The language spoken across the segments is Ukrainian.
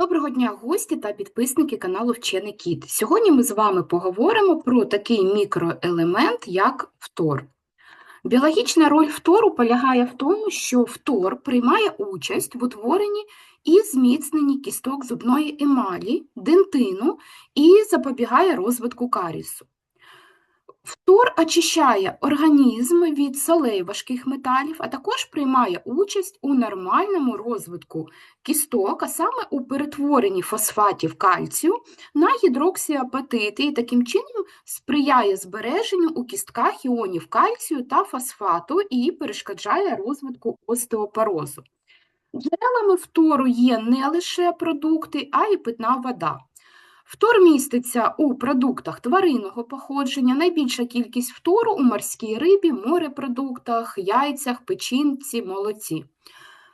Доброго дня, гості та підписники каналу Вчений Кіт. Сьогодні ми з вами поговоримо про такий мікроелемент, як фтор. Біологічна роль фтору полягає в тому, що фтор приймає участь в утворенні і зміцненні кісток зубної емалі, дентину і запобігає розвитку карісу. Фтор очищає організм від солей важких металів, а також приймає участь у нормальному розвитку кісток, а саме у перетворенні фосфатів кальцію на гідроксіапатити, і таким чином сприяє збереженню у кістках іонів кальцію та фосфату і перешкоджає розвитку остеопорозу. Джерелами фтору є не лише продукти, а й питна вода. Фтор міститься у продуктах тваринного походження, найбільша кількість фтору у морській рибі, морепродуктах, яйцях, печінці, молоці.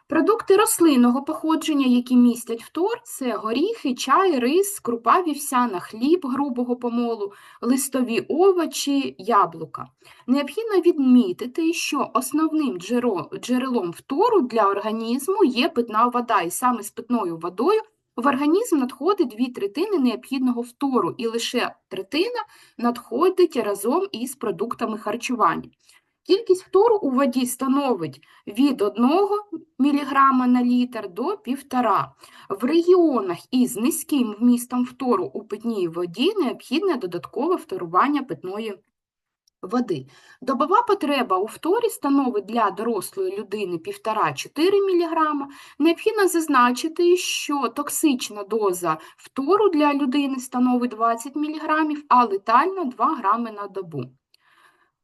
Продукти рослинного походження, які містять фтор, це горіхи, чай, рис, крупа вівсяна, хліб грубого помолу, листові овочі, яблука. Необхідно відмітити, що основним джерелом фтору для організму є питна вода, і саме з питною водою в організм надходить дві третини необхідного фтору, і лише третина надходить разом із продуктами харчування. Кількість фтору у воді становить від 1 мг на літр до 1,5 В регіонах із низьким вмістом фтору у питній воді необхідне додаткове фторування питної води. Добова потреба у фторі становить для дорослої людини 1,5-4 мг. Необхідно зазначити, що токсична доза фтору для людини становить 20 мг, а летальна 2 г на добу.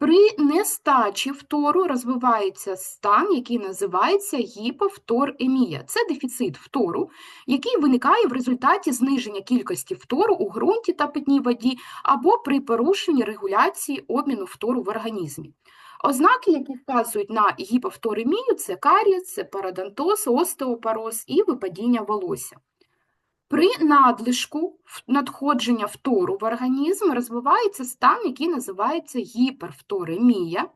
При нестачі фтору розвивається стан, який називається гіпофторемія. Це дефіцит фтору, який виникає в результаті зниження кількості фтору у ґрунті та питній воді або при порушенні регуляції обміну фтору в організмі. Ознаки, які вказують на гіпофторемію, це карієс, це парадонтоз, остеопороз і випадіння волосся. При надлишку надходження фтору в організм розвивається стан, який називається гіперфторемія,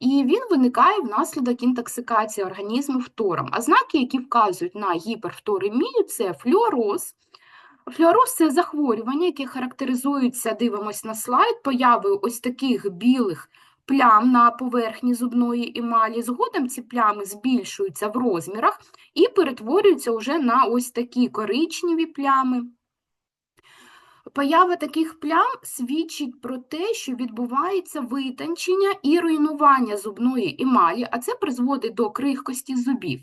і він виникає внаслідок інтоксикації організму фтором. А знаки, які вказують на гіперфторемію, це флюороз. Флюороз це захворювання, яке характеризується, дивимось на слайд, появою ось таких білих плям на поверхні зубної емалі. Згодом ці плями збільшуються в розмірах і перетворюються вже на ось такі коричневі плями. Поява таких плям свідчить про те, що відбувається витончення і руйнування зубної емалі, а це призводить до крихкості зубів.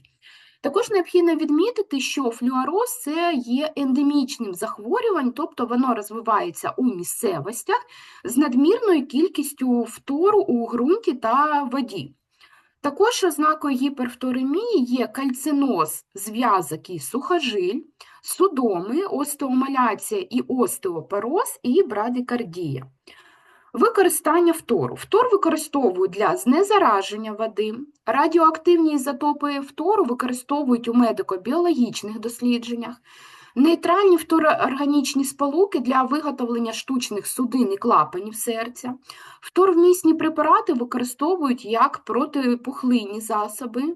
Також необхідно відмітити, що флюороз це є ендемічним захворюванням, тобто воно розвивається у місцевостях з надмірною кількістю фтору у ґрунті та воді. Також ознакою гіперфторемії є кальциноз зв'язок і сухожиль, судоми, остеомаляція і остеопороз і брадикардія. Використання фтору. Фтор використовують для знезараження води. Радіоактивні ізотопи фтору використовують у медико-біологічних дослідженнях. Нейтральні фтороорганічні сполуки для виготовлення штучних судин і клапанів серця. Фторвмісні препарати використовують як протипухлинні засоби,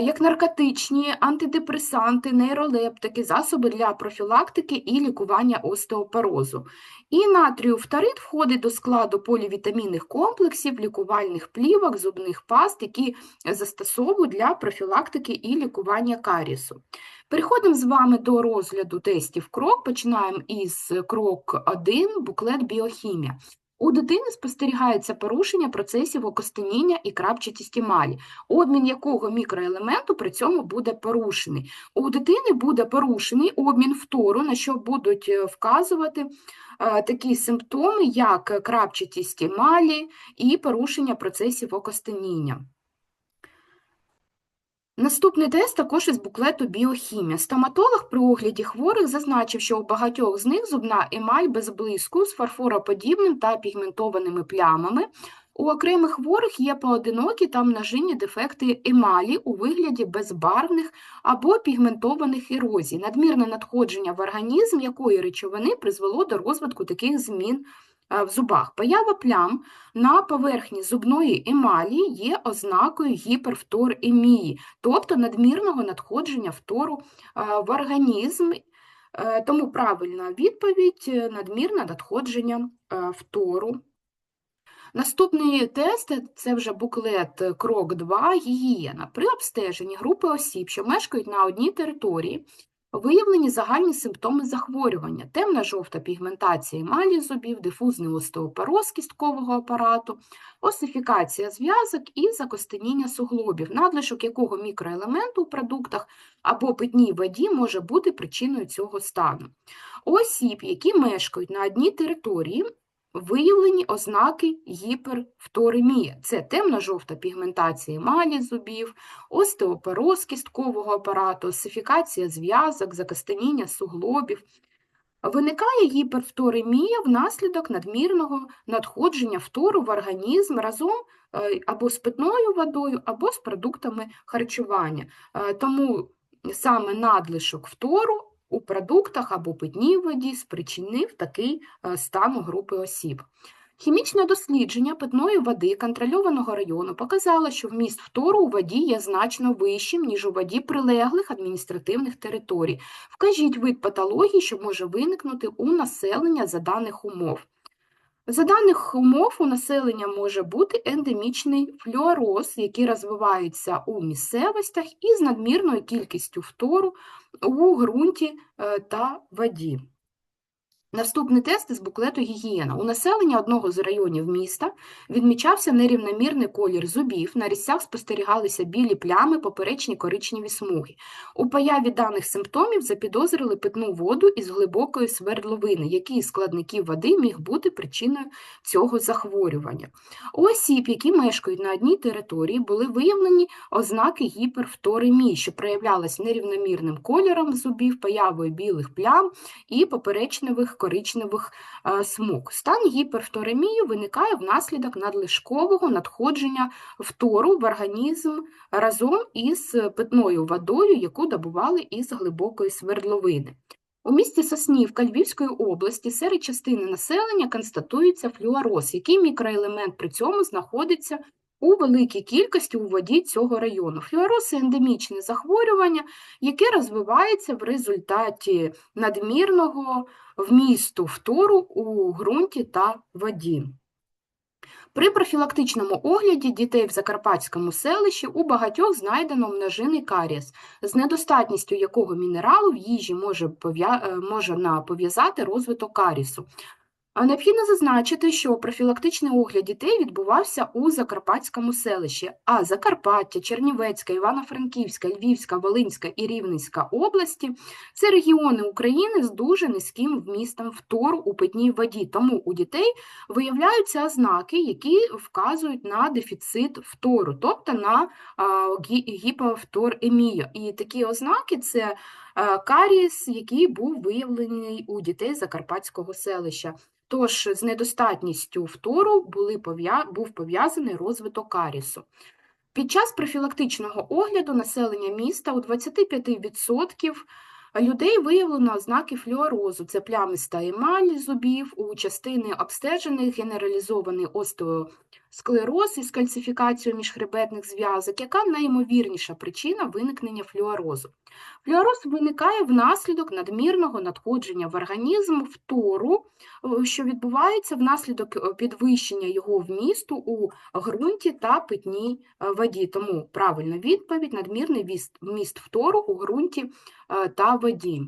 як наркотичні, антидепресанти, нейролептики, засоби для профілактики і лікування остеопорозу. І натрію фторид входить до складу полівітамінних комплексів, лікувальних плівок, зубних паст, які застосовують для профілактики і лікування карісу. Переходимо з вами до розгляду тестів крок. Починаємо із крок 1, буклет біохімія. У дитини спостерігається порушення процесів окостеніння і крапчатість емалі, обмін якого мікроелементу при цьому буде порушений. У дитини буде порушений обмін фтору, на що будуть е, вказувати е, такі симптоми, як крапчатість емалі і порушення процесів окостеніння. Наступний тест також із буклету біохімія. Стоматолог при огляді хворих зазначив, що у багатьох з них зубна емаль без блиску з фарфороподібним та пігментованими плямами. У окремих хворих є поодинокі та множинні дефекти емалі у вигляді безбарвних або пігментованих ерозій, надмірне надходження в організм якої речовини призвело до розвитку таких змін в зубах. Поява плям на поверхні зубної емалі є ознакою гіперфторемії, тобто надмірного надходження фтору в організм Е, Тому правильна відповідь е, надмірне надходження е, фтору. Наступний тест це вже буклет е, крок 2 гігієна. При обстеженні групи осіб, що мешкають на одній території, виявлені загальні симптоми захворювання: темна жовта пігментація емалі зубів, дифузний остеопороз кісткового апарату, осифікація зв'язок і закостеніння суглобів, надлишок якого мікроелементу у продуктах або питній воді може бути причиною цього стану. Осіб, які мешкають на одній території, Виявлені ознаки гіперфторемії. Це темно-жовта пігментація емалі зубів, остеопороз кісткового апарату, осифікація зв'язок, закостеніння суглобів. Виникає гіперфторемія внаслідок надмірного надходження фтору в організм разом е, або з питною водою, або з продуктами харчування. Е, Тому саме надлишок фтору у продуктах або питній воді спричинив такий е, стан у групи осіб. Хімічне дослідження питної води контрольованого району показало, що вміст фтору у воді є значно вищим, ніж у воді прилеглих адміністративних територій. Вкажіть вид патології, що може виникнути у населення за даних умов. За даних умов у населення може бути ендемічний флюороз, який розвивається у місцевостях із надмірною кількістю фтору у ґрунті е, та воді. Наступний тест із буклету гігієна. У населення одного з районів міста відмічався нерівномірний колір зубів, на різцях спостерігалися білі плями, поперечні коричневі смуги. У появі даних симптомів запідозрили питну воду із глибокої свердловини, який із складників води міг бути причиною цього захворювання. У осіб, які мешкають на одній території, були виявлені ознаки гіперфторемії, що проявлялась нерівномірним кольором зубів, появою білих плям і поперечневих коричневих е, смуг. Стан гіперфторемії виникає внаслідок надлишкового надходження фтору в організм разом із питною водою, яку добували із глибокої свердловини. У місті Соснівка Львівської області серед частини населення констатується флюороз, який мікроелемент при цьому знаходиться у великій кількості у воді цього району. Флюороз – це ендемічне захворювання, яке розвивається в результаті надмірного вмісту фтору у ґрунті та воді. При профілактичному огляді дітей в Закарпатському селищі у багатьох знайдено множинний карієс, з недостатністю якого мінералу в їжі може е, пов'язати розвиток карісу. Необхідно зазначити, що профілактичний огляд дітей відбувався у Закарпатському селищі, а Закарпаття, Чернівецька, Івано-Франківська, Львівська, Волинська і Рівненська області – це регіони України з дуже низьким вмістом фтору у питній воді, тому у дітей виявляються ознаки, які вказують на дефіцит фтору, тобто на а, гі- І такі ознаки – це а, карієс, який був виявлений у дітей Закарпатського селища. Тож з недостатністю фтору були був пов'язаний розвиток карісу. Під час профілактичного огляду населення міста у 25% людей виявлено ознаки флюорозу. Це плямиста емаль зубів, у частини обстежених генералізований остеосклероз із кальцифікацією міжхребетних зв'язок, яка найімовірніша причина виникнення флюорозу. Флюороз виникає внаслідок надмірного надходження в організм фтору, е, що відбувається внаслідок е, підвищення його вмісту у ґрунті та питній е, воді. Тому правильна відповідь – надмірний вміст фтору у ґрунті та воді.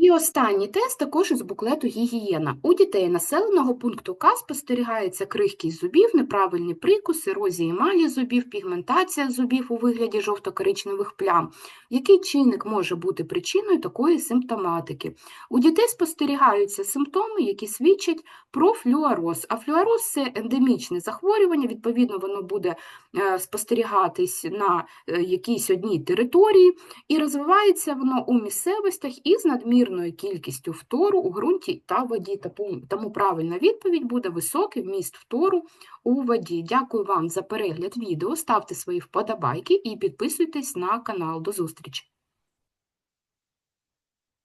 І останній тест також із буклету гігієна. У дітей населеного пункту К спостерігається крихкість зубів, неправильний прикус, ерозія емалі зубів, пігментація зубів у вигляді жовто-коричневих плям. Який чинник може бути причиною такої симптоматики? У дітей спостерігаються симптоми, які свідчать про флюороз. А флюороз – це ендемічне захворювання, відповідно, воно буде е, спостерігатись на е, якійсь одній території, і розвивається воно у місцевостях із надмірною кількістю фтору у ґрунті та воді. Тому правильна відповідь буде високий вміст фтору у воді. Дякую вам за перегляд відео, ставте свої вподобайки і підписуйтесь на канал. До зустрічі!